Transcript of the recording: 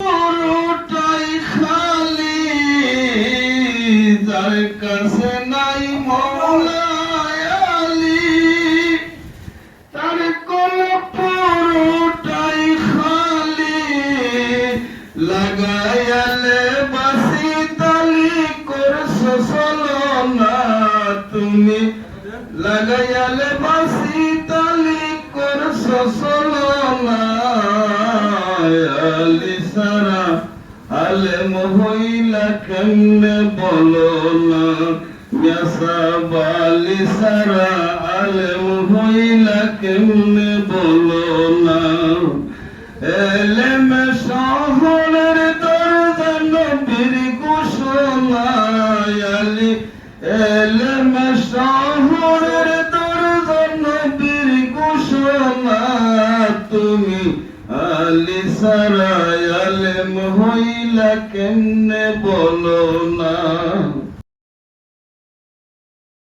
পুরোটাই খালি, যার কাছে নাই মৌলায়ালি তার কোন পুরোটাই খালি। লাগায়ালে বাসি তালি করছ চলনা তুমি। লাগায়ালে বাসি তালি করছ সারা আলে মহিলা কেমনে বলো না? বালি সারা আলে মহিলা কেমনে বলো না? এলেমে শহরের দরজা নবীর ঘোষণা, আলি। এলেমে শহরের দরজা নবীর ঘোষণা। আলি সারায়ালে মহিলা কেমনে বলো না?